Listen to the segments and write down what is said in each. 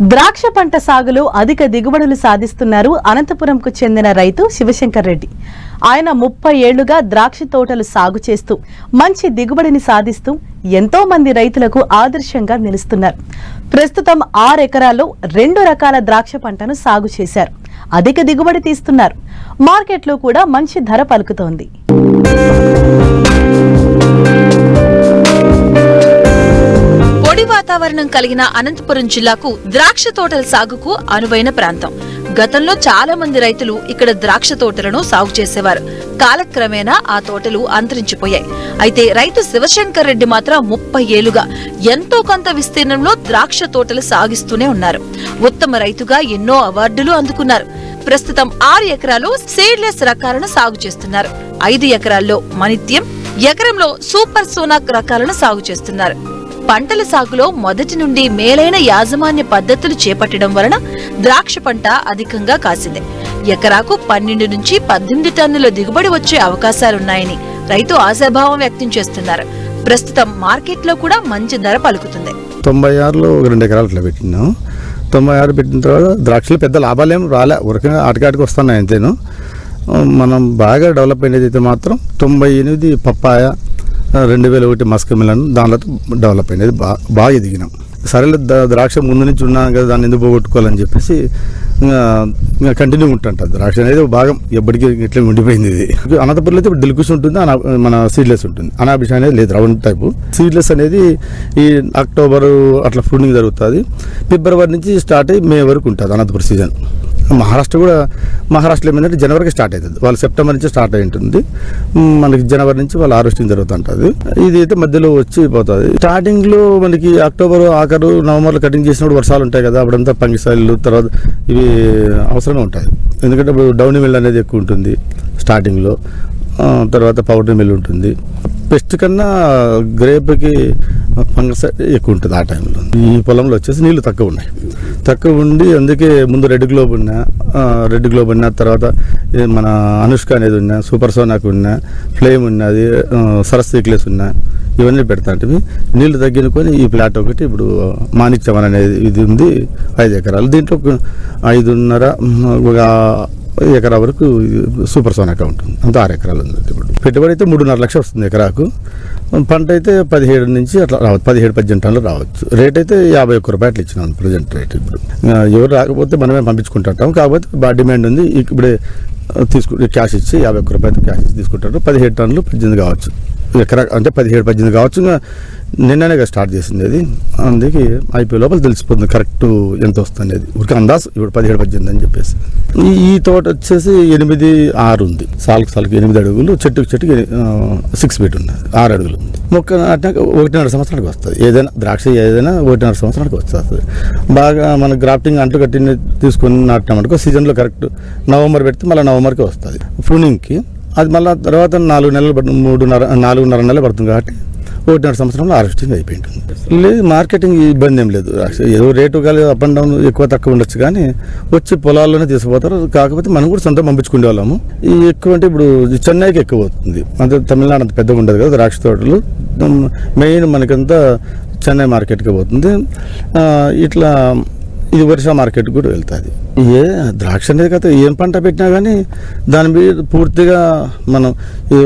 ద్రాక్ష పంట సాగులో అధిక దిగుబడులు సాధిస్తున్నారు అనంతపురంకు చెందిన రైతు శివశంకర్ రెడ్డి. ఆయన ముప్పై ఏళ్ళుగా ద్రాక్ష తోటలు సాగు చేస్తూ మంచి దిగుబడిని సాధిస్తూ ఎంతో మంది రైతులకు ఆదర్శంగా నిలుస్తున్నారు. ప్రస్తుతం ఆరు ఎకరాల్లో రెండు రకాల ద్రాక్ష పంటను సాగు చేశారు. అధిక దిగుబడి తీస్తున్నారు. మార్కెట్లో కూడా మంచి ధర పలుకుతోంది. వాతావరణం కలిగిన అనంతపురం జిల్లాకు ద్రాక్ష తోటల సాగుకు అనువైన ప్రాంతం. గతంలో చాలా మంది రైతులు ఇక్కడ ద్రాక్ష తోటలను సాగు చేసేవారు. కాలక్రమేణా ఆ తోటలు అంతరించిపోయాయి. అయితే రైతు శివశంకర్ రెడ్డి మాత్రం ముప్పై ఏళ్ళుగా ఎంతో కొంత విస్తీర్ణంలో ద్రాక్ష తోటలు సాగిస్తూనే ఉన్నారు. ఉత్తమ రైతుగా ఎన్నో అవార్డులు అందుకున్నారు. ప్రస్తుతం ఆరు ఎకరాలు సీడ్లెస్ రకాలను సాగు చేస్తున్నారు. ఐదు ఎకరాల్లో మనిత్యం ఎకరంలో సూపర్ సోనాక్ రకాలను సాగు చేస్తున్నారు. పంటల సాగులో మొదటి నుండి మేలైన యాజమాన్య పద్ధతులు చేపట్టడం వలన ద్రాక్ష పంట అధికంగా కాసింది. ఎకరాకు పన్నెండు నుంచి పద్దెనిమిది టన్నుల దిగుబడి వచ్చే అవకాశాలున్నాయని రైతు ఆశాభావం వ్యక్తం చేస్తున్నారు. ప్రస్తుతం మార్కెట్లో కూడా మంచి ధర పలుకుతుంది. తొంభై ఆరులో ఒక రెండు ఎకరాలు ఇట్లా పెట్టినాం. తొంభై ఆరు పెట్టిన తర్వాత ద్రాక్షలు పెద్ద లాభాలేం రాలే ఉరకంగా ఆటకాటికి వస్తున్నాయి అంతేను. మనం బాగా డెవలప్ అయినది అయితే మాత్రం తొంభై ఎనిమిది పప్పాయ రెండు వేల ఒకటి మస్క మిలన్ దానిలో డెవలప్ అయింది. బాగా బాగా ఎదిగినాం. సరేలే ద- ద్రాక్ష ముందు నుంచి ఉన్నాను కదా దాన్ని ఎందుకు పోగొట్టుకోవాలని చెప్పేసి ఇంకా ఇంకా కంటిన్యూ ఉంటుంట. ద్రాక్ష అనేది భాగం. ఎప్పటికీ ఇట్లా ఉండిపోయింది ఇది. అనంతపురంలో అయితే ఇప్పుడు దిల్కుష్ ఉంటుంది అనా- మన సీడ్లెస్ ఉంటుంది. అనాభిష అనేది లేదు రౌండ్ టైపు. సీడ్లెస్ అనేది ఈ అక్టోబర్ అట్లా ఫుడింగ్ జరుగుతుంది. ఫిబ్రవరి నుంచి స్టార్ట్ అయ్యి మే వరకు ఉంటుంది అనంతపురం సీజన్. మహారాష్ట్ర కూడా మహారాష్ట్రలో ఏమైందంటే జనవరికి స్టార్ట్ అవుతుంది. వాళ్ళు సెప్టెంబర్ నుంచి స్టార్ట్ అయి ఉంటుంది. మనకి జనవరి నుంచి వాళ్ళ హార్వెస్టింగ్ జరుగుతుంటుంది. ఇది అయితే మధ్యలో వచ్చి పోతుంది. స్టార్టింగ్లో మనకి అక్టోబర్ ఆఖరు నవంబర్లో కటింగ్ చేసినప్పుడు వర్షాలు ఉంటాయి కదా అప్పుడంతా పంగిసాయిలు తర్వాత ఇవి అవసరమే ఉంటాయి. ఎందుకంటే ఇప్పుడు డౌన్ మిల్ అనేది ఎక్కువ ఉంటుంది స్టార్టింగ్లో. తర్వాత పౌడర్ మిల్ ఉంటుంది. పెస్ట్ కన్నా గ్రేప్కి ఫంగస్ ఎక్కువ ఉంటుంది ఆ టైంలో. ఈ పొలంలో వచ్చేసి నీళ్ళు తక్కువ ఉన్నాయి. తక్కువ ఉండి అందుకే ముందు రెడ్ గ్లోబ్ ఉన్నా రెడ్ గ్లోబ్ ఉన్నా తర్వాత మన అనుష్క అనేది ఉన్నా సూపర్ సోనాక్ ఉన్నా ఫ్లేమ్ ఉన్నది సరస్వతి క్లేస్ ఉన్నా ఇవన్నీ పెడతా అంటే నీళ్ళు తగ్గినుకొని ఈ ప్లాట్ ఒకటి ఇప్పుడు మాణిక్యమన్ అనేది ఇది ఉంది ఐదు ఎకరాలు. దీంట్లో ఐదున్నర ఒక ఎకరా వరకు సూపర్ సోనాక ఉంటుంది. అంత ఆరు ఎకరాలు ఉంది ఇప్పుడు. పెట్టుబడి అయితే మూడున్నర లక్షలు వస్తుంది ఎకరాకు. పంట అయితే పదిహేడు నుంచి అట్లా రావచ్చు పదిహేడు పద్దెనిమిది టన్నులు రావచ్చు. రేట్ అయితే యాభై ఒక్క రూపాయలు ఇచ్చినాం ప్రజెంట్ రేట్ ఇప్పుడు. ఎవరు రాకపోతే మనమే పంపించుకుంటుంటాం. కాకపోతే బాగా డిమాండ్ ఉంది. ఇప్పుడే తీసుకు క్యాష్ ఇచ్చి యాభై ఒక్క రూపాయలు క్యాష్ ఇచ్చి తీసుకుంటారు. పదిహేడు టన్నులు పద్దెనిమిది కావచ్చు. ఎకరా అంటే పదిహేడు పద్దెనిమిది కావచ్చు ఇంకా నిన్ననే స్టార్ట్ చేసింది అది. అందుకే అయిపోయే లోపల తెలిసిపోతుంది కరెక్ట్ ఎంత వస్తుంది అది ఊరికి అందాస్ ఇప్పుడు పదిహేడు పద్దెనిమిది అని చెప్పేసి. ఈ తోట వచ్చేసి ఎనిమిది ఆరు ఉంది. సాల్కి సాలుకు ఎనిమిది అడుగులు చెట్టుకు చెట్టుకి సిక్స్ ఫీట్ ఉన్నది ఆరు అడుగులు ఉంది. మొక్క నాటినాక ఒకటిన్నర సంవత్సరానికి వస్తుంది. ఏదైనా ద్రాక్ష ఏదైనా ఒకటిన్నర సంవత్సరానికి వస్తుంది. బాగా మన గ్రాఫ్టింగ్ అంట్లు కట్టిన తీసుకొని నాటినామనుకో సీజన్లో కరెక్ట్ నవంబర్ పెడితే మళ్ళీ నవంబర్కి వస్తుంది. ప్రూనింగ్కి అది మళ్ళీ తర్వాత నాలుగు నెలలు మూడున్నర నాలుగున్నర నెలలు పడుతుంది కాబట్టి ఒకటిన్నర సంవత్సరంలో హార్వెస్టింగ్ అయిపోయి ఉంటుంది లేదు మార్కెటింగ్ ఇబ్బంది ఏం లేదు. ఏదో రేటు కానీ అప్ అండ్ డౌన్ ఎక్కువ తక్కువ ఉండొచ్చు కానీ వచ్చి పొలాల్లోనే తీసుకుపోతారు. కాకపోతే మనం కూడా సొంతం పంపించుకునే వాళ్ళము ఈ ఎక్కువ అంటే ఇప్పుడు చెన్నైకి ఎక్కువ అవుతుంది అంటే తమిళనాడు అంత పెద్దగా ఉండదు కదా ద్రాక్ష తోటలు. మెయిన్ మనకంతా చెన్నై మార్కెట్కి పోతుంది. ఇట్లా ఇది వరుస మార్కెట్ కూడా వెళ్తుంది. ఏ ద్రాక్ష అనేది కదా ఏం పంట పెట్టినా కానీ దాని మీద పూర్తిగా మనం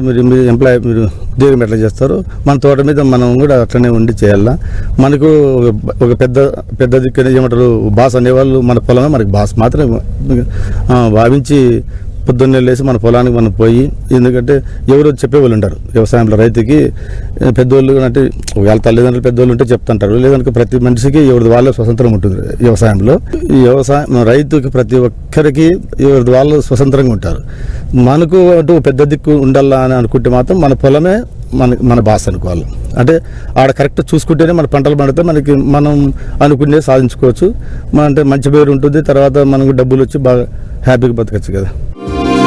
మీరు ఎంప్లాయ్ మీరు ఉద్యోగం ఎట్లా చేస్తారు మన తోట మీద మనం కూడా అట్లనే ఉండి చేయాలా. మనకు ఒక- ఒక పెద్ద పెద్ద దిక్కు ఏమంటారు బాస్ అనేవాళ్ళు మన పొలమే మనకి బాస్ మాత్రమే భావించి పొద్దున్నే లేసి మన పొలానికి మనం పోయి ఎందుకంటే ఎవరు చెప్పేవాళ్ళు ఉంటారు. వ్యవసాయంలో రైతుకి పెద్దవాళ్ళు పెద్దోళ్ళు అంటే ఒకవేళ తల్లిదండ్రులు పెద్దోళ్ళు ఉంటే చెప్తుంటారు. లేదంటే ప్రతి మనిషికి ఎవరిది వాళ్ళ స్వతంత్రం ఉంటుంది వ్యవసాయంలో. ఈ వ్యవసాయం రైతుకి ప్రతి ఒక్కరికి ఎవరిది వాళ్ళు స్వతంత్రంగా ఉంటారు. మనకు అంటూ పెద్ద దిక్కు ఉండాలా అని అనుకుంటే మాత్రం మన పొలమే మన మన బాస్ అనుకోవాలి. అంటే ఆడ కరెక్ట్ చూసుకుంటేనే మన పంటలు పండితే మనకి మనం అనుకునే సాధించుకోవచ్చు. మన అంటే మంచి పేరు ఉంటుంది తర్వాత మనకు డబ్బులు వచ్చి బాగా హ్యాపీగా బతకచ్చు కదా.